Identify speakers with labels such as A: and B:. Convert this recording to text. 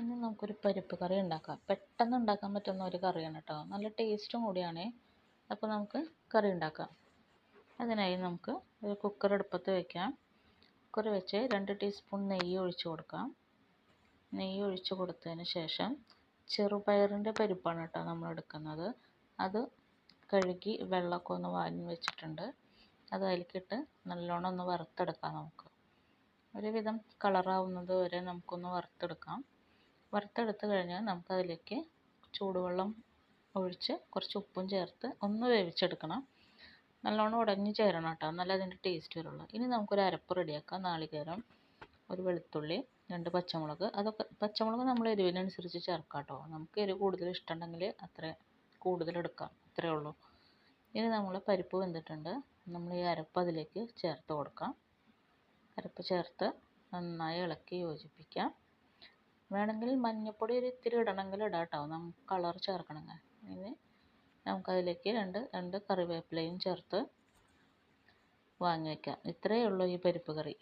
A: ഇനി നമുക്കൊരു പരിപ്പ് കറി ഉണ്ടാക്കാം. പെട്ടെന്ന് ഉണ്ടാക്കാൻ പറ്റുന്ന ഒരു കറിയാണ് കേട്ടോ നല്ല ടേസ്റ്റും കൂടിയാണ്. അപ്പോൾ നമുക്ക് കറി ഉണ്ടാക്കാം. അതിനായി നമുക്ക് ഒരു കുക്കർ അടുപ്പത്ത് വയ്ക്കാം കുക്കർ വെച്ച് രണ്ട് ടീസ്പൂൺ നെയ്യ് ഒഴിച്ച് കൊടുക്കാം. നെയ്യ് ഒഴിച്ച് കൊടുത്തതിന് ശേഷം ചെറുപയറിന്റെ പരിപ്പാണ് കേട്ടോ നമ്മൾ എടുക്കുന്നത്. അത് കഴുകി വെള്ളമൊക്കെ ഒന്ന് വാങ്ങി വെച്ചിട്ടുണ്ട്. അത് അതിലേക്കിട്ട് നല്ലോണം ഒന്ന് വറുത്തെടുക്കാം നമുക്ക്. ഒരുവിധം കളറാവുന്നത് വരെ നമുക്കൊന്ന് വറുത്തെടുക്കാം. വറുത്തെടുത്ത് കഴിഞ്ഞാൽ നമുക്കതിലേക്ക് ചൂടുവെള്ളം ഒഴിച്ച് കുറച്ച് ഉപ്പും ചേർത്ത് ഒന്ന് വേവിച്ചെടുക്കണം. നല്ലോണം ഉടഞ്ഞ് ചേരണം കേട്ടോ. എന്നാലേ അതിന്റെ ടേസ്റ്റ് വരുള്ളൂ. ഇനി നമുക്കൊരു അരപ്പ് റെഡിയാക്കാം. നാളികേരം ഒരു വെളുത്തുള്ളി രണ്ട് പച്ചമുളക്. അതൊക്കെ പച്ചമുളക് നമ്മൾ എരിവിനനുസരിച്ച് ചേർക്കാം കേട്ടോ. നമുക്ക് എരിവ് കൂടുതൽ ഇഷ്ടമുണ്ടെങ്കിൽ അത്ര കൂടുതൽ എടുക്കാം. അത്രയേ ഉള്ളൂ. ഇനി നമ്മൾ പരിപ്പ് വെന്തിട്ടുണ്ട്. നമ്മൾ ഈ അരപ്പ് അതിലേക്ക് ചേർത്ത് കൊടുക്കാം. അരപ്പ് ചേർത്ത് നന്നായി ഇളക്കി യോജിപ്പിക്കാം. വേണമെങ്കിൽ മഞ്ഞപ്പൊടി ഒരു ഇത്തിരി ഇടണമെങ്കിൽ ഇടാം കേട്ടോ നമുക്ക് കളർ ചേർക്കണമെങ്കിൽ ഇനി നമുക്കതിലേക്ക് രണ്ട് രണ്ട് കറിവേപ്പിലയും ചേർത്ത് വാങ്ങി വയ്ക്കാം ഇത്രയേ ഉള്ളൂ ഈ പരിപ്പ് കറി.